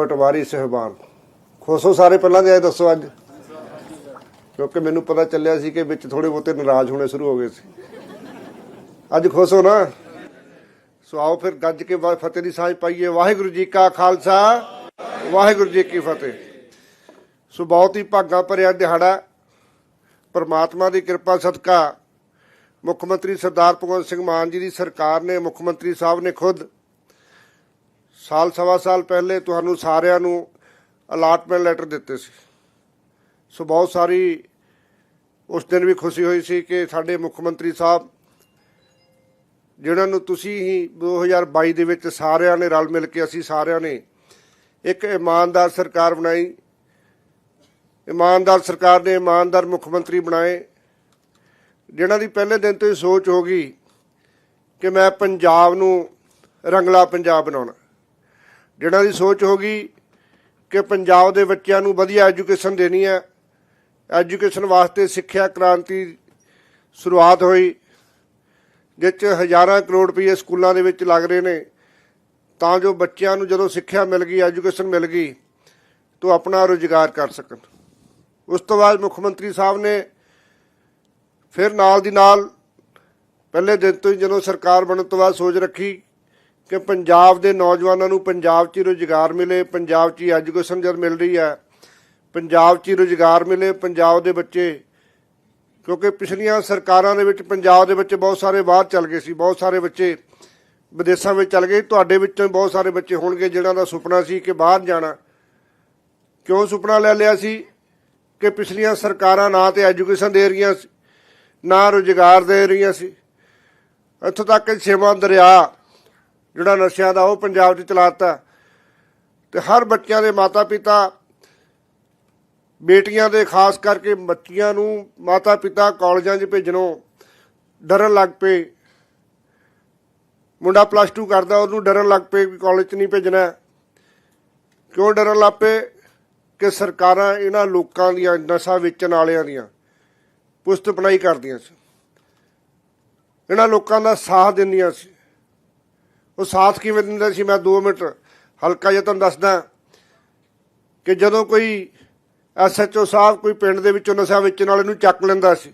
ਪਟਵਾਰੀ ਸਹਿਬਾਨ। ਖੁਸ਼ੋ ਸਾਰੇ ਪਹਿਲਾਂ ਦੇ ਆਏ ਦੱਸੋ ਅੱਜ? ਕਿਉਂਕਿ ਮੈਨੂੰ ਪਤਾ ਚੱਲਿਆ ਸੀ ਕਿ ਵਿੱਚ ਥੋੜੇ ਬਹੁਤੇ ਨਾਰਾਜ਼ ਹੋਣੇ ਸ਼ੁਰੂ ਹੋ ਗਏ ਸੀ। ਅੱਜ ਖੁਸ਼ ਹੋ ਨਾ? ਸੋ ਆਓ ਫਿਰ ਗੱਜ ਕੇ ਬਾਅਦ ਫਤਿਹ ਦੀ ਸਾਂਝ ਪਾਈਏ। ਵਾਹਿਗੁਰੂ ਜੀ ਕਾ ਖਾਲਸਾ, ਵਾਹਿਗੁਰੂ ਜੀ ਕੀ ਫਤਿਹ। ਸੋ ਬਹੁਤ ਹੀ ਭਾਗਾ ਭਰਿਆ ਦਿਹਾੜਾ। ਪਰਮਾਤਮਾ ਦੀ ਕਿਰਪਾ, ਸਦਕਾ ਮੁੱਖ ਮੰਤਰੀ ਸਰਦਾਰ ਭਗਵੰਤ ਸਿੰਘ ਮਾਨ ਜੀ ਦੀ ਸਰਕਾਰ ਨੇ, ਮੁੱਖ ਮੰਤਰੀ ਸਾਹਿਬ ਨੇ ਖੁਦ ਸਾਲ ਸਵਾ ਸਾਲ ਪਹਿਲੇ ਤੁਹਾਨੂੰ ਸਾਰਿਆਂ ਨੂੰ ਅਲਾਟਮੈਂਟ ਲੈਟਰ ਦਿੱਤੇ ਸੀ। ਸੋ ਬਹੁਤ ਸਾਰੀ ਉਸ ਦਿਨ ਵੀ ਖੁਸ਼ੀ ਹੋਈ ਸੀ ਕਿ ਸਾਡੇ ਮੁੱਖ ਮੰਤਰੀ ਸਾਹਿਬ ਜਿਹਨਾਂ ਨੂੰ ਤੁਸੀਂ ਹੀ 2022 ਦੇ ਵਿੱਚ ਸਾਰਿਆਂ ਨੇ ਰਲ ਮਿਲ ਕੇ ਅਸੀਂ ਸਾਰਿਆਂ ਨੇ ਇੱਕ ਇਮਾਨਦਾਰ ਸਰਕਾਰ ਬਣਾਈ। ਇਮਾਨਦਾਰ ਸਰਕਾਰ ਨੇ ਇਮਾਨਦਾਰ ਮੁੱਖ ਮੰਤਰੀ ਬਣਾਏ, ਜਿਨ੍ਹਾਂ ਦੀ ਪਹਿਲੇ ਦਿਨ ਤੋਂ ਹੀ ਸੋਚ ਹੋ ਗਈ ਕਿ ਮੈਂ ਪੰਜਾਬ ਨੂੰ ਰੰਗਲਾ ਪੰਜਾਬ ਬਣਾਉਣਾ। ਜਿਨ੍ਹਾਂ ਦੀ ਸੋਚ ਹੋ ਗਈ ਕਿ ਪੰਜਾਬ ਦੇ ਬੱਚਿਆਂ ਨੂੰ ਵਧੀਆ ਐਜੂਕੇਸ਼ਨ ਦੇਣੀ ਹੈ, ਐਜੂਕੇਸ਼ਨ ਵਾਸਤੇ ਸਿੱਖਿਆ ਕ੍ਰਾਂਤੀ ਸ਼ੁਰੂਆਤ ਹੋਈ, ਜਿਸ 'ਚ ਹਜ਼ਾਰਾਂ ਕਰੋੜ ਰੁਪਏ ਸਕੂਲਾਂ ਦੇ ਵਿੱਚ ਲੱਗ ਰਹੇ ਨੇ, ਤਾਂ ਜੋ ਬੱਚਿਆਂ ਨੂੰ ਜਦੋਂ ਸਿੱਖਿਆ ਮਿਲ ਗਈ, ਐਜੂਕੇਸ਼ਨ ਮਿਲ ਗਈ, ਤਾਂ ਆਪਣਾ ਰੁਜ਼ਗਾਰ ਕਰ ਸਕਣ। ਉਸ ਤੋਂ ਬਾਅਦ ਮੁੱਖ ਮੰਤਰੀ ਸਾਹਿਬ ਨੇ ਫਿਰ ਨਾਲ ਦੀ ਨਾਲ ਪਹਿਲੇ ਦਿਨ ਤੋਂ ਹੀ ਜਦੋਂ ਸਰਕਾਰ ਬਣਨ ਤੋਂ ਬਾਅਦ ਸੋਚ ਰੱਖੀ ਕਿ ਪੰਜਾਬ ਦੇ ਨੌਜਵਾਨਾਂ ਨੂੰ ਪੰਜਾਬ 'ਚ ਹੀ ਰੁਜ਼ਗਾਰ ਮਿਲੇ, ਪੰਜਾਬ 'ਚ ਹੀ ਐਜੂਕੇਸ਼ਨ ਜਦ ਮਿਲ ਰਹੀ ਹੈ। ਪੰਜਾਬ 'ਚ ਹੀ ਰੁਜ਼ਗਾਰ ਮਿਲੇ, ਪੰਜਾਬ ਦੇ ਬੱਚੇ, ਕਿਉਂਕਿ ਪਿਛਲੀਆਂ ਸਰਕਾਰਾਂ ਦੇ ਵਿੱਚ ਪੰਜਾਬ ਦੇ ਬੱਚੇ ਬਹੁਤ ਸਾਰੇ ਬਾਹਰ ਚਲ ਗਏ ਸੀ, ਬਹੁਤ ਸਾਰੇ ਬੱਚੇ ਵਿਦੇਸ਼ਾਂ ਵਿੱਚ ਚਲ ਗਏ। ਤੁਹਾਡੇ ਵਿੱਚੋਂ ਬਹੁਤ ਸਾਰੇ ਬੱਚੇ ਹੋਣਗੇ ਜਿਨ੍ਹਾਂ ਦਾ ਸੁਪਨਾ ਸੀ ਕਿ ਬਾਹਰ ਜਾਣਾ। ਕਿਉਂ ਸੁਪਨਾ ਲੈ ਲਿਆ ਸੀ? ਕਿ ਪਿਛਲੀਆਂ ਸਰਕਾਰਾਂ ਨਾ ਤੇ ਐਜੂਕੇਸ਼ਨ ਦੇ ਰਹੀਆਂ ਸੀ, ਨਾ ਰੁਜ਼ਗਾਰ ਦੇ ਰਹੀਆਂ ਸੀ। ਇੱਥੋਂ ਤੱਕ ਕਿ ਛੇਵਾਂ ਦਰਿਆ ਜਿਹੜਾ ਨਸ਼ਿਆਂ ਦਾ ਉਹ ਪੰਜਾਬ 'ਚ ਚਲਾਤਾ ਤੇ ਹਰ ਬੱਚਿਆਂ ਦੇ ਮਾਤਾ ਪਿਤਾ ਬੇਟੀਆਂ ਦੇ ਖਾਸ ਕਰਕੇ ਬੱਚੀਆਂ ਨੂੰ ਮਾਤਾ ਪਿਤਾ ਕਾਲਜਾਂ 'ਚ ਭੇਜਣੋਂ ਡਰਨ ਲੱਗ ਪਏ। ਮੁੰਡਾ ਪਲੱਸ 2 ਕਰਦਾ, ਉਹਨੂੰ ਡਰਨ ਲੱਗ ਪਏ ਵੀ ਕਾਲਜ 'ਚ ਨਹੀਂ ਭੇਜਣਾ। ਕਿਉਂ ਡਰਨ ਲੱਗ ਪਏ? ਕਿ ਸਰਕਾਰਾਂ ਇਹਨਾਂ ਲੋਕਾਂ ਦੀਆਂ ਨਸ਼ਾ ਵੇਚਣ ਵਾਲਿਆਂ ਦੀਆਂ ਪੁਸਤ ਕਰਦੀਆਂ ਸੀ। ਇਹਨਾਂ ਲੋਕਾਂ ਦਾ ਸਾਥ ਦਿੰਦੀਆਂ ਸੀ। ਉਹ ਸਾਥ ਕਿਵੇਂ ਦਿੰਦੇ ਸੀ? ਮੈਂ 2 ਮਿੰਟ ਹਲਕਾ ਜਿਹਾ ਤੁਹਾਨੂੰ ਦੱਸਦਾ ਕਿ ਜਦੋਂ ਕੋਈ ਐਸਐਚਓ ਸਾਹਿਬ ਕੋਈ ਪਿੰਡ ਦੇ ਵਿੱਚੋਂ ਨਸ਼ਾ ਵੇਚਣ ਵਾਲੇ ਨੂੰ ਚੱਕ ਲੈਂਦਾ ਸੀ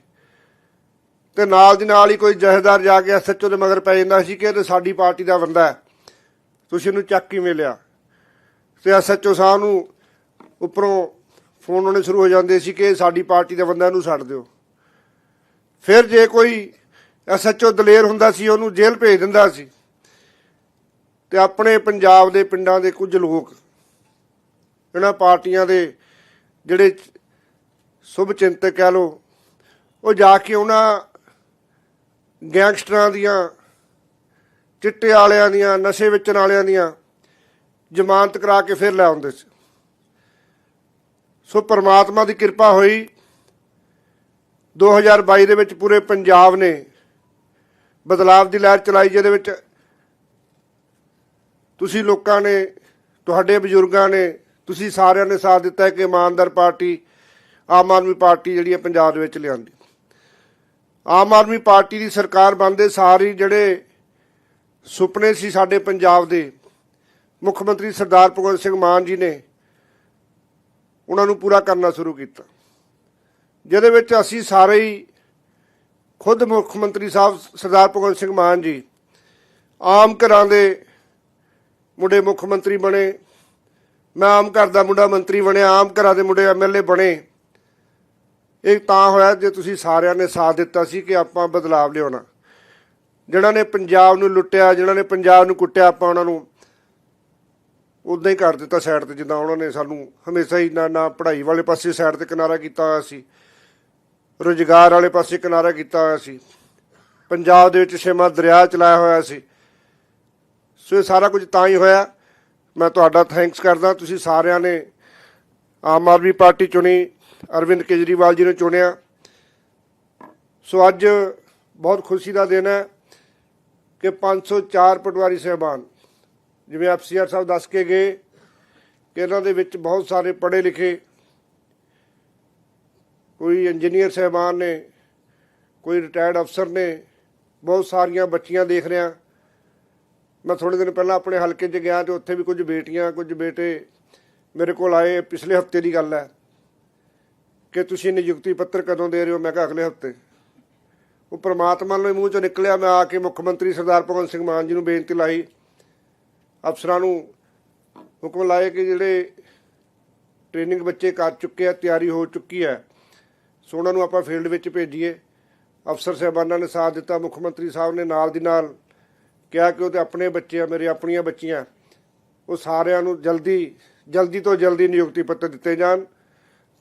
ਤੇ ਨਾਲ ਦੀ ਨਾਲ ਹੀ ਕੋਈ ਜਹੇਦਾਰ ਜਾ ਕੇ ਐਸਐਚਓ ਦੇ ਮਗਰ ਪੈ ਜਾਂਦਾ ਸੀ ਕਿ ਇਹ ਸਾਡੀ ਪਾਰਟੀ ਦਾ ਬੰਦਾ ਹੈ। ਤੁਸੀਂ ਇਹਨੂੰ ਚੱਕ ਕਿਵੇਂ ਲਿਆ? ਤੇ ਐਸਐਚਓ ਸਾਹਿਬ ਨੂੰ ਉੱਪਰੋਂ ਫੋਨ ਆਉਣੇ ਸ਼ੁਰੂ ਹੋ ਜਾਂਦੇ ਸੀ ਕਿ ਸਾਡੀ ਪਾਰਟੀ ਦਾ ਬੰਦਾ, ਇਹਨੂੰ ਛੱਡ ਦਿਓ। ਫਿਰ ਜੇ ਕੋਈ ਐਸਐਚਓ ਦਲੇਰ ਹੁੰਦਾ ਸੀ, ਉਹਨੂੰ ਜੇਲ੍ਹ ਭੇਜ ਦਿੰਦਾ ਸੀ। ਤੇ ਆਪਣੇ ਪੰਜਾਬ ਦੇ ਪਿੰਡਾਂ ਦੇ ਕੁਝ ਲੋਕ, ਇਹਨਾਂ ਪਾਰਟੀਆਂ ਦੇ ਜਿਹੜੇ ਸ਼ੁਭ ਚਿੰਤਕ ਕਹਿ ਲੋ ਉਹ ਜਾ ਕੇ ਉਹਨਾਂ ਗੈਂਗਸਟਰਾਂ ਦੀਆਂ, ਚਿੱਟੇ ਵਾਲਿਆਂ ਦੀਆਂ, ਨਸ਼ੇ ਵੇਚਣ ਵਾਲਿਆਂ ਦੀਆਂ ਜ਼ਮਾਨਤ ਕਰਾ ਕੇ ਫਿਰ ਲੈ ਆਉਂਦੇ ਸੀ। ਸੋ ਪਰਮਾਤਮਾ ਦੀ ਕਿਰਪਾ ਹੋਈ 2022 ਦੇ ਵਿੱਚ ਪੂਰੇ ਪੰਜਾਬ ਨੇ ਬਦਲਾਵ ਦੀ ਲਹਿਰ ਚਲਾਈ, ਜਿਹਦੇ ਵਿੱਚ ਤੁਸੀਂ ਲੋਕਾਂ ਨੇ, ਤੁਹਾਡੇ ਬਜ਼ੁਰਗਾਂ ਨੇ, ਤੁਸੀਂ ਸਾਰਿਆਂ ਨੇ ਸਾਥ ਦਿੱਤਾ ਕਿ ਇਮਾਨਦਾਰ ਪਾਰਟੀ, ਆਮ ਆਦਮੀ ਪਾਰਟੀ ਜਿਹੜੀ ਹੈ ਪੰਜਾਬ ਦੇ ਵਿੱਚ ਲਿਆਂਦੀ। ਆਮ ਆਦਮੀ ਪਾਰਟੀ ਦੀ ਸਰਕਾਰ ਬਣਦੇ ਸਾਰੀ ਜਿਹੜੇ ਸੁਪਨੇ ਸੀ ਸਾਡੇ ਪੰਜਾਬ ਦੇ, ਮੁੱਖ ਮੰਤਰੀ ਸਰਦਾਰ ਭਗਵੰਤ ਸਿੰਘ ਮਾਨ ਜੀ ਨੇ ਉਹਨਾਂ ਨੂੰ ਪੂਰਾ ਕਰਨਾ ਸ਼ੁਰੂ ਕੀਤਾ। ਜਿਹਦੇ ਵਿੱਚ ਅਸੀਂ ਸਾਰੇ ਹੀ ਖੁਦ ਮੁੱਖ ਮੰਤਰੀ ਸਾਹਿਬ ਸਰਦਾਰ ਭਗਵੰਤ ਸਿੰਘ ਮਾਨ ਜੀ ਆਮ ਘਰਾਂ ਦੇ ਮੁੰਡੇ ਮੁੱਖ ਮੰਤਰੀ ਬਣੇ। ਮੈਂ ਆਮ ਘਰ ਦਾ ਮੁੰਡਾ ਮੰਤਰੀ ਬਣਿਆ, ਆਮ ਘਰਾਂ ਦੇ ਮੁੰਡੇ ਐਮਐਲਏ ਬਣੇ। ਇਹ ਤਾਂ ਹੋਇਆ ਜੇ ਤੁਸੀਂ ਸਾਰਿਆਂ ਨੇ ਸਾਥ ਦਿੱਤਾ ਸੀ ਕਿ ਆਪਾਂ ਬਦਲਾਵ ਲਿਆਉਣਾ। ਜਿਹੜਾ ਨੇ ਪੰਜਾਬ ਨੂੰ ਲੁੱਟਿਆ ਜਿਹੜਾ ਨੇ ਪੰਜਾਬ ਨੂੰ ਕੁੱਟਿਆ, ਆਪਾਂ ਉਹਨਾਂ ਨੂੰ ਉਦਾਂ ਹੀ ਕਰ ਦਿੱਤਾ ਸਾਈਡ ਤੇ, ਜਿੱਦਾਂ ਉਹਨਾਂ ਨੇ ਸਾਨੂੰ ਹਮੇਸ਼ਾ ਹੀ ਨਾ ਨਾ ਪੜ੍ਹਾਈ ਵਾਲੇ ਪਾਸੇ ਸਾਈਡ ਤੇ ਕਿਨਾਰਾ ਕੀਤਾ ਹੋਇਆ ਸੀ। ਰੁਜ਼ਗਾਰ ਵਾਲੇ ਪਾਸੇ ਕਿਨਾਰਾ ਕੀਤਾ ਹੋਇਆ ਸੀ। ਪੰਜਾਬ ਦੇ ਵਿੱਚ ਛੇਵਾਂ ਦਰਿਆ ਚਲਾਇਆ ਹੋਇਆ ਸੀ। ਸੋ ਇਹ ਸਾਰਾ ਕੁਝ ਤਾਂ ਹੀ ਹੋਇਆ। ਮੈਂ ਤੁਹਾਡਾ ਥੈਂਕਸ ਕਰਦਾ। ਤੁਸੀਂ ਸਾਰਿਆਂ ਨੇ ਆਮ ਆਦਮੀ ਪਾਰਟੀ ਚੁਣੀ, ਅਰਵਿੰਦ ਕੇਜਰੀਵਾਲ ਜੀ ਨੂੰ ਚੁਣਿਆ। ਸੋ ਅੱਜ ਬਹੁਤ ਖੁਸ਼ੀ ਦਾ ਦਿਨ ਹੈ ਕਿ 504 ਪਟਵਾਰੀ ਸਹਿਬਾਨ, ਜਿਵੇਂ ਐਫਸੀਆਰ ਸਾਹਿਬ ਦੱਸ ਕੇ ਗਏ ਕਿ ਇਹਨਾਂ ਦੇ ਵਿੱਚ ਬਹੁਤ ਸਾਰੇ ਪੜ੍ਹੇ ਲਿਖੇ, ਕੋਈ ਇੰਜੀਨੀਅਰ ਸਹਿਬਾਨ ਨੇ, ਕੋਈ ਰਿਟਾਇਰਡ ਅਫਸਰ ਨੇ, ਬਹੁਤ ਸਾਰੀਆਂ ਬੱਚੀਆਂ ਦੇਖ ਰਿਹਾ। ਮੈਂ ਥੋੜੇ ਦਿਨ ਪਹਿਲਾਂ ਆਪਣੇ ਹਲਕੇ 'ਚ ਗਿਆ ਤੇ ਉੱਥੇ ਵੀ ਕੁਝ ਬੇਟੀਆਂ, ਕੁਝ ਬੇਟੇ ਮੇਰੇ ਕੋਲ ਆਏ, ਪਿਛਲੇ ਹਫ਼ਤੇ ਦੀ ਗੱਲ ਹੈ ਕਿ ਤੁਸੀਂ ਨਿਯੁਕਤੀ ਪੱਤਰ ਕਦੋਂ ਦੇ ਰਹੇ ਹੋ? ਮੈਂ ਕਿਹਾ ਅਗਲੇ ਹਫ਼ਤੇ। ਉਹ ਪ੍ਰਮਾਤਮਾ ਨੂੰ ਮੂੰਹ ਚੋਂ ਨਿਕਲਿਆ, ਮੈਂ ਆ ਕੇ ਮੁੱਖ ਮੰਤਰੀ ਸਰਦਾਰ ਭਗਵੰਤ ਸਿੰਘ ਮਾਨ ਜੀ ਨੂੰ ਬੇਨਤੀ ਲਾਈ, ਅਫਸਰਾਂ ਨੂੰ ਹੁਕਮ ਲਾਏ ਕਿ ਜਿਹੜੇ ਟ੍ਰੇਨਿੰਗ ਬੱਚੇ ਕਰ ਚੁੱਕੇ ਆ, ਤਿਆਰੀ ਹੋ ਚੁੱਕੀ ਹੈ, ਸੋ ਉਹਨਾਂ ਨੂੰ ਆਪਾਂ ਫੀਲਡ ਵਿੱਚ ਭੇਜੀਏ। ਅਫਸਰ ਸਾਹਿਬਾਨਾਂ ਨੇ ਸਾਥ ਦਿੱਤਾ, ਮੁੱਖ ਮੰਤਰੀ ਸਾਹਿਬ ਨੇ ਨਾਲ ਦੀ ਨਾਲ ਕਿਹਾ ਕਿ ਉਹ ਤੇ ਆਪਣੇ ਬੱਚੇ ਆ, ਮੇਰੇ ਆਪਣੀਆਂ ਬੱਚੀਆਂ। ਉਹ ਸਾਰਿਆਂ ਨੂੰ ਜਲਦੀ ਜਲਦੀ ਤੋਂ ਜਲਦੀ ਨਿਯੁਕਤੀ ਪੱਤਰ ਦਿੱਤੇ ਜਾਣ,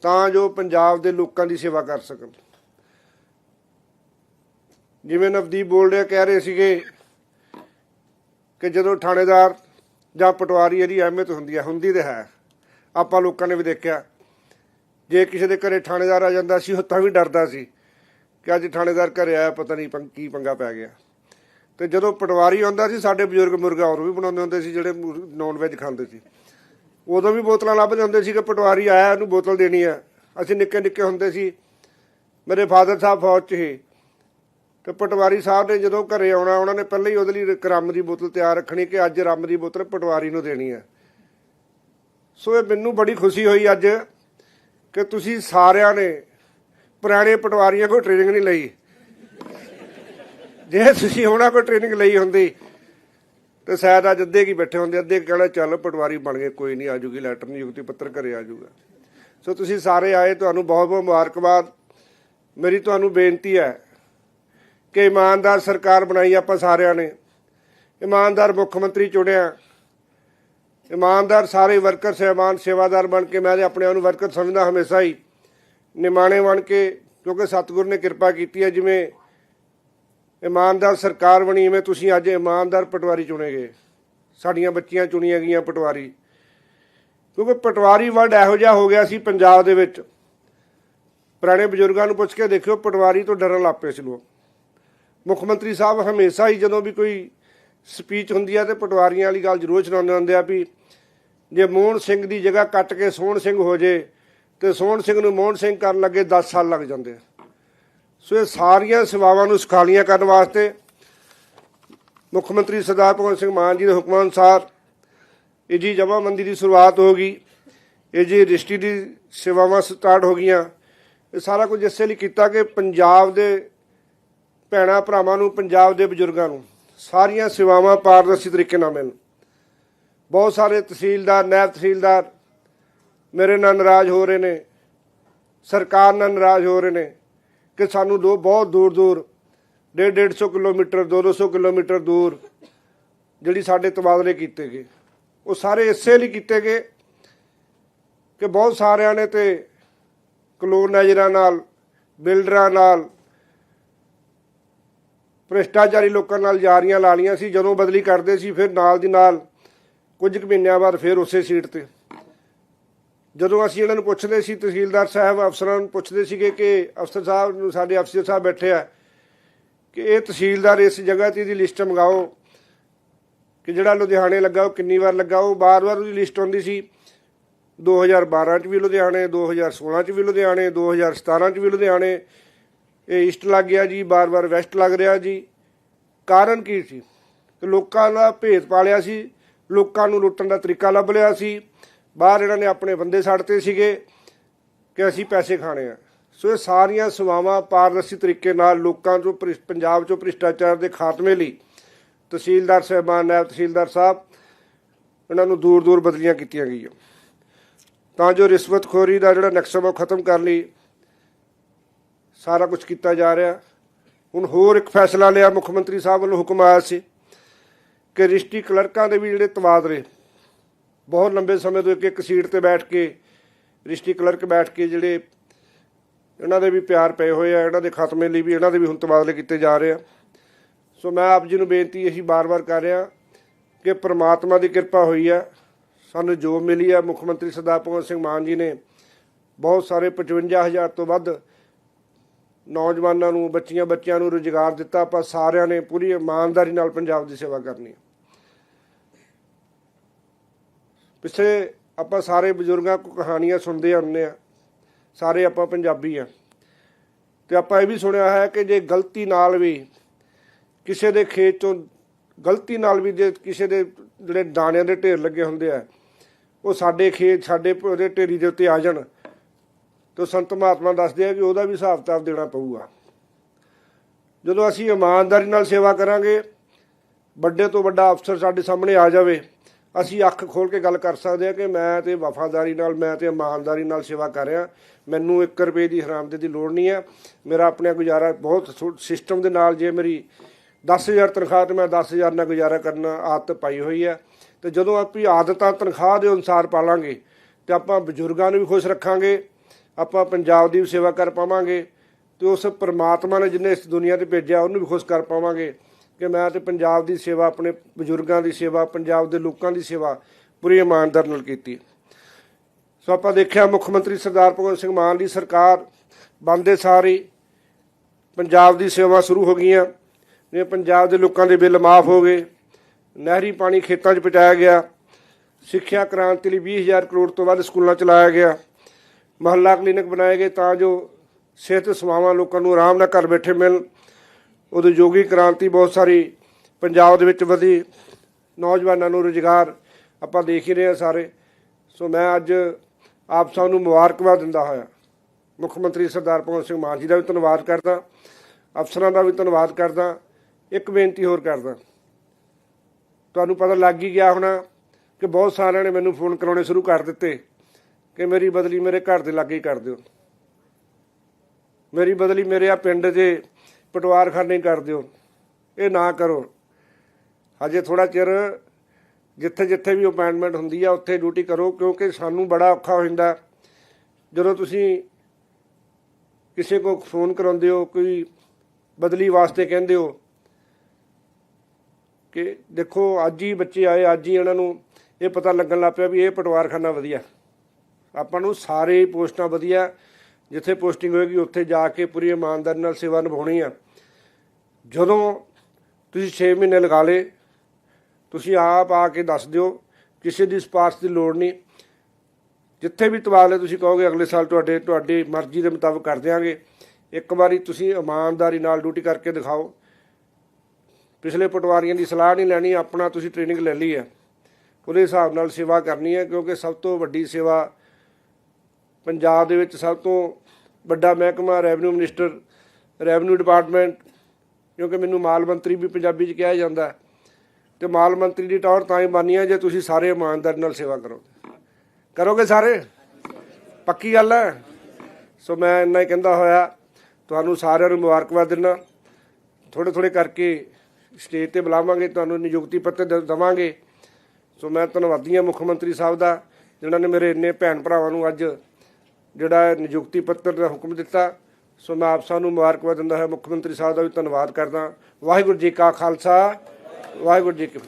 ਤਾਂ ਜੋ ਪੰਜਾਬ ਦੇ ਲੋਕਾਂ ਦੀ ਸੇਵਾ ਕਰ ਸਕਣ। ਜਿਵੇਂ ਨਵਦੀਪ ਬੋਲ ਰਿਹਾ, ਕਹਿ ਰਹੇ ਸੀਗੇ ਕਿ ਜਦੋਂ ਥਾਣੇਦਾਰ ਜਾਂ ਪਟਵਾਰੀ ਇਹਦੀ ਅਹਿਮੀਅਤ ਹੁੰਦੀ ਹੈ ਹੁੰਦੀ ਤੇ ਹੈ। ਆਪਾਂ ਲੋਕਾਂ ਨੇ ਵੀ ਦੇਖਿਆ, ਜੇ ਕਿਸੇ ਦੇ ਘਰੇ ਥਾਣੇਦਾਰ ਆ ਜਾਂਦਾ ਸੀ, ਉਹ ਤਾਂ ਵੀ ਡਰਦਾ ਸੀ ਕਿ ਅੱਜ ਥਾਣੇਦਾਰ ਘਰੇ ਆਇਆ, ਪਤਾ ਨਹੀਂ ਪੰਗ- ਕੀ ਪੰਗਾ ਪੈ ਗਿਆ। ਤੇ ਜਦੋਂ ਪਟਵਾਰੀ ਆਉਂਦਾ ਸੀ, ਸਾਡੇ ਬਜ਼ੁਰਗ ਮੁਰਗਾ ਹੋਰ ਵੀ ਬਣਾਉਂਦੇ ਹੁੰਦੇ ਸੀ, ਜਿਹੜੇ ਨੌਨ ਵੈਜ ਖਾਂਦੇ ਸੀ। ਉਦੋਂ ਵੀ ਬੋਤਲਾਂ ਲੱਭ ਜਾਂਦੇ ਸੀ ਕਿ ਪਟਵਾਰੀ ਆਇਆ ਉਹਨੂੰ ਬੋਤਲ ਦੇਣੀ ਆ ਅਸੀਂ ਨਿੱਕੇ ਨਿੱਕੇ ਹੁੰਦੇ ਸੀ। ਮੇਰੇ ਫਾਦਰ ਸਾਹਿਬ ਫੌਜ 'ਚ ਸੀ। ਤੇ ਪਟਵਾਰੀ ਸਾਹਿਬ ਨੇ ਜਦੋਂ ਘਰੇ ਆਉਣਾ, ਉਹਨਾਂ ਨੇ ਪਹਿਲਾਂ ਹੀ ਉਹਦੇ ਲਈ ਇੱਕ ਰੰਮ ਦੀ ਬੋਤਲ ਤਿਆਰ ਰੱਖਣੀ ਕਿ ਅੱਜ ਰੰਮ ਦੀ ਬੋਤਲ ਪਟਵਾਰੀ ਨੂੰ ਦੇਣੀ ਹੈ। ਸੋ ਇਹ ਮੈਨੂੰ ਬੜੀ ਖੁਸ਼ੀ ਹੋਈ ਅੱਜ ਕਿ ਤੁਸੀਂ ਸਾਰਿਆਂ ਨੇ ਪੁਰਾਣੇ ਪਟਵਾਰੀਆਂ ਕੋਲ ਟ੍ਰੇਨਿੰਗ ਨਹੀਂ ਲਈ। ਜੇ ਤੁਸੀਂ ਉਹਨਾਂ ਕੋਈ ਟ੍ਰੇਨਿੰਗ ਲਈ ਹੁੰਦੀ, ਤੇ ਸ਼ਾਇਦ ਅੱਜ ਅੱਧੇ ਕੀ ਬੈਠੇ ਹੁੰਦੇ, ਅੱਧੇ ਕਹਿਣਾ ਚੱਲ ਪਟਵਾਰੀ ਬਣ ਗਏ, ਕੋਈ ਨਹੀਂ ਆਜੂਗੀ, ਲੈਟਰ ਨਿਯੁਕਤੀ ਪੱਤਰ ਘਰੇ ਆਜੂਗਾ। ਸੋ ਤੁਸੀਂ ਸਾਰੇ ਆਏ, ਤੁਹਾਨੂੰ ਬਹੁਤ ਬਹੁਤ ਮੁਬਾਰਕਬਾਦ। ਮੇਰੀ ਤੁਹਾਨੂੰ ਬੇਨਤੀ ਹੈ ਕਿ ਇਮਾਨਦਾਰ ਸਰਕਾਰ ਬਣਾਈ ਆਪਾਂ ਸਾਰਿਆਂ ਨੇ। ਇਮਾਨਦਾਰ ਮੁੱਖ ਮੰਤਰੀ ਚੁਣਿਆ। ਇਮਾਨਦਾਰ ਸਾਰੇ ਵਰਕਰ, ਸਹਿਬਾਨ, ਸੇਵਾਦਾਰ ਬਣ ਕੇ ਮੈਂ ਤੇ ਆਪਣੇ ਆਪ ਨੂੰ ਵਰਕਰ ਸਮਝਦਾ ਹਮੇਸ਼ਾ ਹੀ। ਨਿਮਾਣੇ ਬਣ ਕੇ, ਕਿਉਂਕਿ ਸਤਿਗੁਰ ਨੇ ਕਿਰਪਾ ਕੀਤੀ ਹੈ, ਜਿਵੇਂ ਇਮਾਨਦਾਰ ਸਰਕਾਰ ਬਣੀ ਐਵੇਂ ਤੁਸੀਂ ਅੱਜ ਇਮਾਨਦਾਰ ਪਟਵਾਰੀ ਚੁਣੇ ਗਏ। ਸਾਡੀਆਂ ਬੱਚੀਆਂ ਚੁਣੀਆਂ ਗਈਆਂ ਪਟਵਾਰੀ। ਕਿਉਂਕਿ ਪਟਵਾਰੀ ਵਰਡ ਇਹੋ ਜਿਹਾ ਹੋ ਗਿਆ ਸੀ ਪੰਜਾਬ ਦੇ ਵਿੱਚ। ਪੁਰਾਣੇ ਬਜ਼ੁਰਗਾਂ ਨੂੰ ਪੁੱਛ ਕੇ ਦੇਖਿਓ, ਪਟਵਾਰੀ ਤੋਂ ਡਰਨ ਲੱਗ ਪਏ ਸੀ ਲੋਕ। ਮੁੱਖ ਮੰਤਰੀ ਸਾਹਿਬ ਹਮੇਸ਼ਾ ਹੀ ਜਦੋਂ ਵੀ ਕੋਈ ਸਪੀਚ ਹੁੰਦੀ ਆ ਤੇ ਪਟਵਾਰੀਆਂ ਵਾਲੀ ਗੱਲ ਜ਼ਰੂਰ ਸੁਣਾਉਂਦੇ ਹੁੰਦੇ ਆ ਵੀ ਜੇ ਮੋਹਨ ਸਿੰਘ ਦੀ ਜਗ੍ਹਾ ਕੱਟ ਕੇ ਸੋਹਣ ਸਿੰਘ ਹੋ ਜੇ ਤੇ ਸੋਹਣ ਸਿੰਘ ਨੂੰ ਮੋਹਨ ਸਿੰਘ ਕਰਨ ਲੱਗੇ 10 ਸਾਲ ਲੱਗ ਜਾਂਦੇ ਆ। ਸੋ ਇਹ ਸਾਰੀਆਂ ਸੇਵਾਵਾਂ ਨੂੰ ਸੁਖਾਲੀਆਂ ਕਰਨ ਵਾਸਤੇ ਮੁੱਖ ਮੰਤਰੀ ਸਰਦਾਰ ਭਗਵੰਤ ਸਿੰਘ ਮਾਨ ਜੀ ਦੇ ਹੁਕਮਾਂ ਅਨੁਸਾਰ ਇਹ ਜੀ ਜਮਾਬੰਦੀ ਦੀ ਸ਼ੁਰੂਆਤ ਹੋ ਗਈ, ਇਹ ਜੀ ਰਜਿਸਟਰੀ ਦੀ ਸੇਵਾਵਾਂ ਸਟਾਰਟ ਹੋ ਗਈਆਂ। ਇਹ ਸਾਰਾ ਕੁਝ ਇਸੇ ਲਈ ਕੀਤਾ ਕਿ ਪੰਜਾਬ ਦੇ ਭੈਣਾਂ ਭਰਾਵਾਂ ਨੂੰ, ਪੰਜਾਬ ਦੇ ਬਜ਼ੁਰਗਾਂ ਨੂੰ ਸਾਰੀਆਂ ਸੇਵਾਵਾਂ ਪਾਰਦਰਸ਼ੀ ਤਰੀਕੇ ਨਾਲ ਮਿਲਣ। ਬਹੁਤ ਸਾਰੇ ਤਹਿਸੀਲਦਾਰ ਨਾਇਬ ਤਹਿਸੀਲਦਾਰ ਮੇਰੇ ਨਾਲ ਨਾਰਾਜ਼ ਹੋ ਰਹੇ ਨੇ, ਸਰਕਾਰ ਨਾਲ ਨਾਰਾਜ਼ ਹੋ ਰਹੇ ਨੇ। ਕਿ ਸਾਨੂੰ ਦੋ ਬਹੁਤ ਦੂਰ ਦੂਰ 1.5 150 ਕਿਲੋਮੀਟਰ 200 ਕਿਲੋਮੀਟਰ ਦੂਰ ਜਿਹੜੀ ਸਾਡੇ ਤਬਾਦਲੇ ਕੀਤੇ ਗਏ। ਉਹ ਸਾਰੇ ਇਸੇ ਲਈ ਕੀਤੇ ਗਏ ਕਿ ਬਹੁਤ ਸਾਰਿਆਂ ਨੇ ਤੇ ਕਲੋਨਾਈਜ਼ਰਾਂ ਨਾਲ, ਬਿਲਡਰਾਂ ਨਾਲ, ਭ੍ਰਿਸ਼ਟਾਚਾਰੀ ਲੋਕਾਂ ਨਾਲ ਯਾਰੀਆਂ ਲਾ ਲਈਆਂ ਸੀ। ਜਦੋਂ ਬਦਲੀ ਕਰਦੇ ਸੀ, ਫਿਰ ਨਾਲ ਦੀ ਨਾਲ ਕੁਝ ਕੁ ਮਹੀਨਿਆਂ ਬਾਅਦ ਫਿਰ ਉਸੇ ਸੀਟ ਤੇ ਜਦੋਂ ਅਸੀਂ ਇਹਨਾਂ ਨੂੰ ਪੁੱਛਦੇ ਸੀ, ਤਹਿਸੀਲਦਾਰ ਸਾਹਿਬ, ਅਫਸਰਾਂ ਨੂੰ ਪੁੱਛਦੇ ਸੀਗੇ ਕਿ ਅਫਸਰ ਸਾਹਿਬ ਨੂੰ ਸਾਡੇ ਅਫਸਰ ਸਾਹਿਬ ਬੈਠੇ ਆ, ਕਿ ਇਹ ਤਹਿਸੀਲਦਾਰ ਇਸ ਜਗ੍ਹਾ ਤੇ ਇਹਦੀ ਲਿਸਟ ਮੰਗਾਓ, ਕਿ ਜਿਹੜਾ ਲੁਧਿਆਣੇ ਲੱਗਾ ਉਹ ਕਿੰਨੀ ਵਾਰ ਲੱਗਾ, ਉਹ ਬਾਰ-ਬਾਰ ਉਹਦੀ ਲਿਸਟ ਆਉਂਦੀ ਸੀ। 2012 ਚ ਵੀ ਲੁਧਿਆਣੇ 2016 ਚ ਵੀ ਲੁਧਿਆਣੇ 2017 ਚ ਵੀ ਲੁਧਿਆਣੇ। ਇਹ ਈਸਟ ਲੱਗ ਗਿਆ ਜੀ ਬਾਰ-ਬਾਰ ਵੈਸਟ ਲੱਗ ਰਿਹਾ ਜੀ। ਕਾਰਨ ਕੀ ਸੀ? ਕਿ ਲੋਕਾਂ ਦਾ ਭੇਦ ਪਾਲਿਆ ਸੀ, ਲੋਕਾਂ ਨੂੰ ਲੁੱਟਣ ਦਾ ਤਰੀਕਾ ਲੱਭ ਲਿਆ ਸੀ। ਬਾਹਰ ਇਹਨਾਂ ਨੇ ਆਪਣੇ ਬੰਦੇ ਛੱਡਤੇ ਸੀਗੇ ਕਿ ਅਸੀਂ ਪੈਸੇ ਖਾਣੇ ਆ। ਸੋ ਇਹ ਸਾਰੀਆਂ ਸੇਵਾਵਾਂ ਪਾਰਦਰਸ਼ੀ ਤਰੀਕੇ ਨਾਲ ਲੋਕਾਂ 'ਚੋਂ ਭ੍ਰਿਸ਼- ਪੰਜਾਬ ਚੋਂ ਭ੍ਰਿਸ਼ਟਾਚਾਰ ਦੇ ਖਾਤਮੇ ਲਈ ਤਹਿਸੀਲਦਾਰ ਸਾਹਿਬਾਨ ਨਾਇਬ ਤਹਿਸੀਲਦਾਰ ਸਾਹਿਬ ਇਹਨਾਂ ਨੂੰ ਦੂਰ ਦੂਰ ਬਦਲੀਆਂ ਕੀਤੀਆਂ ਗਈਆਂ। ਤਾਂ ਜੋ ਰਿਸ਼ਵਤਖੋਰੀ ਦਾ ਜਿਹੜਾ ਨਕਸ਼ਾ ਉਹ ਖਤਮ ਕਰਨ ਲਈ। ਸਾਰਾ ਕੁਝ ਕੀਤਾ ਜਾ ਰਿਹਾ। ਹੁਣ ਹੋਰ ਇੱਕ ਫੈਸਲਾ ਲਿਆ ਮੁੱਖ ਮੰਤਰੀ ਸਾਹਿਬ ਵੱਲੋਂ ਹੁਕਮ ਆਇਆ ਸੀ ਕਿ ਰਿਸ਼ਤੀ ਕਲਰਕਾਂ ਦੇ ਵੀ ਜਿਹੜੇ ਤਬਾਦਲੇ ਬਹੁਤ ਲੰਬੇ ਸਮੇਂ ਤੋਂ ਇੱਕ ਇੱਕ ਸੀਟ ਤੇ ਬੈਠ ਕੇ, ਰਿਸ਼ਤੀ ਕਲਰਕ ਬੈਠ ਕੇ ਜਿਹੜੇ ਇਹਨਾਂ ਦੇ ਵੀ ਪਿਆਰ ਪਏ ਹੋਏ ਆ, ਇਹਨਾਂ ਦੇ ਖਾਤਮੇ ਲਈ ਵੀ ਇਹਨਾਂ ਦੇ ਵੀ ਹੁਣ ਤਬਾਦਲੇ ਕੀਤੇ ਜਾ ਰਹੇ ਆ। ਸੋ ਮੈਂ ਆਪ ਜੀ ਨੂੰ ਬੇਨਤੀ ਇਹੀ ਬਾਰ-ਬਾਰ ਕਰ ਰਿਹਾ ਕਿ ਪ੍ਰਮਾਤਮਾ ਦੀ ਕਿਰਪਾ ਹੋਈ ਆ, ਸਾਨੂੰ ਜੋ ਮਿਲੀ ਆ। ਮੁੱਖ ਮੰਤਰੀ ਸਰਦਾਰ ਭਗਵੰਤ ਸਿੰਘ ਮਾਨ ਜੀ ਨੇ ਬਹੁਤ ਸਾਰੇ 55000 ਤੋਂ ਵੱਧ ਨੌਜਵਾਨਾਂ ਨੂੰ ਬੱਚੀਆਂ ਬੱਚਿਆਂ ਨੂੰ ਰੁਜ਼ਗਾਰ ਦਿੱਤਾ। ਆਪਾਂ ਸਾਰਿਆਂ ਨੇ ਪੂਰੀ ਇਮਾਨਦਾਰੀ ਨਾਲ ਪੰਜਾਬ ਦੀ ਸੇਵਾ ਕਰਨੀ ਹੈ ਪਿੱਛੇ ਆਪਾਂ ਸਾਰੇ ਬਜ਼ੁਰਗਾਂ ਕੋ ਕਹਾਣੀਆਂ ਸੁਣਦੇ ਆਉਂਦੇ ਆ ਸਾਰੇ ਆਪਾਂ ਪੰਜਾਬੀ ਆ ਤੇ ਆਪਾਂ ਇਹ ਵੀ ਸੁਣਿਆ ਹੈ ਕਿ ਜੇ ਗਲਤੀ ਨਾਲ ਵੀ ਕਿਸੇ ਦੇ ਖੇਤ ਤੋਂ ਗਲਤੀ ਨਾਲ ਵੀ ਜੇ ਕਿਸੇ ਦੇ ਜਿਹੜੇ ਦਾਣਿਆਂ ਦੇ ਢੇਰ ਲੱਗੇ ਹੁੰਦੇ ਆ, ਉਹ ਸਾਡੇ ਖੇਤ, ਸਾਡੇ ਉਹਦੇ ਢੇਰੀ ਦੇ ਉੱਤੇ ਆ ਜਾਣ, ਤੇ ਸੰਤ ਮਹਾਤਮਾ ਦੱਸਦੇ ਆ ਕਿ ਉਹਦਾ ਵੀ ਹਿਸਾਬ ਕਿਤਾਬ ਦੇਣਾ ਪਊਗਾ। ਜਦੋਂ ਅਸੀਂ ਇਮਾਨਦਾਰੀ ਨਾਲ ਸੇਵਾ ਕਰਾਂਗੇ, ਵੱਡੇ ਤੋਂ ਵੱਡਾ ਅਫਸਰ ਸਾਡੇ ਸਾਹਮਣੇ ਆ ਜਾਵੇ ਅਸੀਂ ਅੱਖ ਖੋਲ ਕੇ ਗੱਲ ਕਰ ਸਕਦੇ ਹਾਂ ਕਿ ਮੈਂ ਤੇ ਵਫਾਦਾਰੀ ਨਾਲ, ਮੈਂ ਤੇ ਇਮਾਨਦਾਰੀ ਨਾਲ ਸੇਵਾ ਕਰ ਰਿਹਾ। ਮੈਨੂੰ 1 ਰੁਪਏ ਦੀ ਹਰਾਮਦੇ ਦੀ ਲੋੜ ਨਹੀਂ ਹੈ। ਮੇਰਾ ਆਪਣੇ ਗੁਜ਼ਾਰਾ ਬਹੁਤ ਸਿਸਟਮ ਦੇ ਨਾਲ ਜੇ ਮੇਰੀ 10000 ਤਨਖਾਹ ਤੇ ਮੈਂ 10000 ਨਾਲ ਗੁਜ਼ਾਰਾ ਕਰਨਾ ਆਦਤ ਪਾਈ ਹੋਈ ਹੈ। ਤੇ ਜਦੋਂ ਆਪਣੀ ਆਦਤਾਂ ਤਨਖਾਹ ਦੇ ਅਨੁਸਾਰ ਪਾਲਾਂਗੇ, ਤੇ ਆਪਾਂ ਬਜ਼ੁਰਗਾਂ ਨੂੰ ਵੀ ਖੁਸ਼ ਰੱਖਾਂਗੇ, ਆਪਾਂ ਪੰਜਾਬ ਦੀ ਵੀ ਸੇਵਾ ਕਰ ਪਾਵਾਂਗੇ, ਤੇ ਉਸ ਪਰਮਾਤਮਾ ਨੇ ਜਿੰਨੇ ਇਸ ਦੁਨੀਆ ਤੇ ਭੇਜਿਆ, ਉਹਨੂੰ ਵੀ ਖੁਸ਼ ਕਰ ਪਾਵਾਂਗੇ। ਕਿ ਮੈਂ ਤੇ ਪੰਜਾਬ ਦੀ ਸੇਵਾ, ਆਪਣੇ ਬਜ਼ੁਰਗਾਂ ਦੀ ਸੇਵਾ, ਪੰਜਾਬ ਦੇ ਲੋਕਾਂ ਦੀ ਸੇਵਾ ਪੂਰੀ ਇਮਾਨਦਾਰ ਨਾਲ ਕੀਤੀ ਸੋ ਆਪਾਂ ਦੇਖਿਆ ਮੁੱਖ ਮੰਤਰੀ ਸਰਦਾਰ ਭਗਵੰਤ ਸਿੰਘ ਮਾਨ ਦੀ ਸਰਕਾਰ ਬੰਦੇ ਸਾਰੀ। ਪੰਜਾਬ ਦੀ ਸੇਵਾ ਸ਼ੁਰੂ ਹੋ ਗਈਆਂ। ਨੇ ਪੰਜਾਬ ਦੇ ਲੋਕਾਂ ਦੇ ਬਿੱਲ ਮਾਫ ਹੋ ਗਏ, ਨਹਿਰੀ ਪਾਣੀ ਖੇਤਾਂ 'ਚ ਪਹੁੰਚਾਇਆ ਗਿਆ, ਸਿੱਖਿਆ ਕ੍ਰਾਂਤੀ ਲਈ 20000 ਕਰੋੜ ਤੋਂ ਵੱਧ ਸਕੂਲਾਂ ਚਲਾਇਆ ਗਿਆ, ਮਹੱਲਾ ਕਲੀਨਿਕ ਬਣਾਏ ਗਏ ਤਾਂ ਜੋ ਸਿਹਤ ਸੇਵਾਵਾਂ ਲੋਕਾਂ ਨੂੰ ਆਰਾਮ ਨਾਲ ਘਰ ਬੈਠੇ ਮਿਲਣ। ਉਦਯੋਗੀ ਕ੍ਰਾਂਤੀ ਬਹੁਤ ਸਾਰੀ ਪੰਜਾਬ ਦੇ ਵਿੱਚ ਵਧੀ। ਨੌਜਵਾਨਾਂ ਨੂੰ ਰੁਜ਼ਗਾਰ ਆਪਾਂ ਦੇਖ ਹੀ ਰਹੇ ਹਾਂ ਸਾਰੇ। ਸੋ ਮੈਂ ਅੱਜ ਆਪ ਸਭ ਨੂੰ ਮੁਬਾਰਕਬਾਦ ਦਿੰਦਾ ਹੋਇਆ। ਮੁੱਖ ਮੰਤਰੀ ਸਰਦਾਰ ਭਗਵੰਤ ਸਿੰਘ ਮਾਨ ਜੀ ਦਾ ਵੀ ਧੰਨਵਾਦ ਕਰਦਾ। ਅਫਸਰਾਂ ਦਾ ਵੀ ਧੰਨਵਾਦ ਕਰਦਾ। ਇੱਕ ਬੇਨਤੀ ਹੋਰ ਕਰਦਾ। ਤੁਹਾਨੂੰ ਪਤਾ ਲੱਗ ਹੀ ਗਿਆ ਹੋਣਾ ਕਿ ਬਹੁਤ ਸਾਰਿਆਂ ਨੇ ਮੈਨੂੰ ਫੋਨ ਕਰਾਉਣੇ ਸ਼ੁਰੂ ਕਰ ਦਿੱਤੇ ਕਿ ਮੇਰੀ ਬਦਲੀ ਮੇਰੇ ਘਰ ਦੇ ਲਾਗੇ ਹੀ ਕਰ ਦਿਓ। ਮੇਰੀ ਬਦਲੀ ਮੇਰੇ ਆ ਪਿੰਡ ਦੇ ਪਟਵਾਰਖਾਨੇ ਕਰ ਦਿਓ। ਇਹ ਨਾ ਕਰੋ। ਹਜੇ ਥੋੜਾ ਚਿਰ ਜਿੱਥੇ ਜਿੱਥੇ ਵੀ ਅਪਾਇੰਟਮੈਂਟ ਹੁੰਦੀ ਆ, ਉੱਥੇ ਡਿਊਟੀ ਕਰੋ, ਕਿਉਂਕਿ ਸਾਨੂੰ ਬੜਾ ਔਖਾ ਹੋ ਜਾਂਦਾ। ਜਦੋਂ ਤੁਸੀਂ ਕਿਸੇ ਕੋ ਫੋਨ ਕਰਾਉਂਦੇ ਹੋ, ਕੋਈ ਬਦਲੀ ਵਾਸਤੇ ਕਹਿੰਦੇ ਹੋ ਕਿ ਦੇਖੋ, ਅੱਜ ਹੀ ਬੱਚੇ ਆਏ, ਅੱਜ ਹੀ ਇਹਨਾਂ ਨੂੰ ਇਹ ਪਤਾ ਲੱਗਣ ਲੱਗ ਪਿਆ ਵੀ ਇਹ ਪਟਵਾਰਖਾਨਾ ਵਧੀਆ। ਆਪਾਂ ਨੂੰ ਸਾਰੇ ਪੋਸਟਾਂ ਵਧੀਆ। ਜਿੱਥੇ ਪੋਸਟਿੰਗ ਹੋਏਗੀ, ਉੱਥੇ ਜਾ ਕੇ ਪੂਰੀ ਇਮਾਨਦਾਰੀ ਨਾਲ ਸੇਵਾ ਨਿਭਾਉਣੀ ਆ। ਜਦੋਂ ਤੁਸੀਂ 6 ਮਹੀਨੇ ਲਗਾ ਲਏ, ਤੁਸੀਂ ਆਪ ਆ ਕੇ ਦੱਸ ਦਿਓ, ਕਿਸੇ ਦੀ ਸਪਾਰਸ਼ ਦੀ ਲੋੜ ਨਹੀਂ। ਜਿੱਥੇ ਵੀ ਤਬਾਦਲੇ ਤੁਸੀਂ ਕਹੋਗੇ, ਅਗਲੇ ਸਾਲ ਤੁਹਾਡੇ, ਤੁਹਾਡੀ ਮਰਜ਼ੀ ਦੇ ਮੁਤਾਬਕ ਕਰ ਦਿਆਂਗੇ। ਇੱਕ ਵਾਰੀ ਤੁਸੀਂ ਇਮਾਨਦਾਰੀ ਨਾਲ ਡਿਊਟੀ ਕਰਕੇ ਦਿਖਾਓ। ਪਿਛਲੇ ਪਟਵਾਰੀਆਂ ਦੀ ਸਲਾਹ ਨਹੀਂ ਲੈਣੀ, ਆਪਣਾ ਤੁਸੀਂ ਟ੍ਰੇਨਿੰਗ ਲੈ ਲਈ ਹੈ। ਉਹਦੇ ਹਿਸਾਬ ਨਾਲ ਸੇਵਾ ਕਰਨੀ ਹੈ, ਕਿਉਂਕਿ ਸਭ ਤੋਂ ਵੱਡੀ ਸੇਵਾ ਪੰਜਾਬ ਦੇ ਵਿੱਚ ਸਭ ਤੋਂ ਵੱਡਾ ਮਹਿਕਮਾ, ਰੈਵਨਿਊ ਮਿਨਿਸਟਰ, ਰੈਵਨਿਊ ਡਿਪਾਰਟਮੈਂਟ ਕਿਉਂਕਿ ਮੈਨੂੰ ਮਾਲ ਮੰਤਰੀ ਵੀ ਪੰਜਾਬੀ 'ਚ ਕਿਹਾ ਜਾਂਦਾ ਹੈ। ਤੇ ਮਾਲ ਮੰਤਰੀ ਦੀ ਟੌਰ ਤਾਂ ਹੀ ਬਾਨੀ ਹੈ ਜੇ ਤੁਸੀਂ ਸਾਰੇ ਇਮਾਨਦਾਰੀ ਨਾਲ ਸੇਵਾ ਕਰੋ। ਕਰੋਗੇ ਸਾਰੇ? ਪੱਕੀ ਗੱਲ ਹੈ? ਸੋ ਮੈਂ ਇੰਨਾ ਹੀ ਕਹਿੰਦਾ ਹੋਇਆ, ਤੁਹਾਨੂੰ ਸਾਰਿਆਂ ਨੂੰ ਮੁਬਾਰਕਬਾਦ ਦਿੰਦਾ। ਥੋੜੇ ਥੋੜੇ ਕਰਕੇ ਸਟੇਜ ਤੇ ਬੁਲਾਵਾਂਗੇ, ਤੁਹਾਨੂੰ ਨਿਯੁਕਤੀ ਪੱਤਰ ਦ- ਦੇਵਾਂਗੇ। ਸੋ ਮੈਂ ਧੰਨਵਾਦੀ ਹਾਂ ਮੁੱਖ ਮੰਤਰੀ ਸਾਹਿਬ ਦਾ, ਜਿਨ੍ਹਾਂ ਨੇ ਮੇਰੇ ਇੰਨੇ ਭੈਣ ਭਰਾਵਾਂ ਨੂੰ ਅੱਜ ਜਿਹੜਾ ਨਿਯੁਕਤੀ ਪੱਤਰ ਦਾ ਹੁਕਮ ਦਿੱਤਾ। ਸੋ ਮੈਂ ਆਪ ਸਾਨੂੰ ਮੁਬਾਰਕਬਾਦ ਦਿੰਦਾ ਹਾਂ। ਮੁੱਖ ਮੰਤਰੀ ਸਾਹਿਬ ਦਾ ਵੀ ਧੰਨਵਾਦ ਕਰਦਾ। ਵਾਹਿਗੁਰੂ ਜੀ ਕਾ ਖਾਲਸਾ, ਵਾਹਿਗੁਰੂ ਜੀ ਕੀ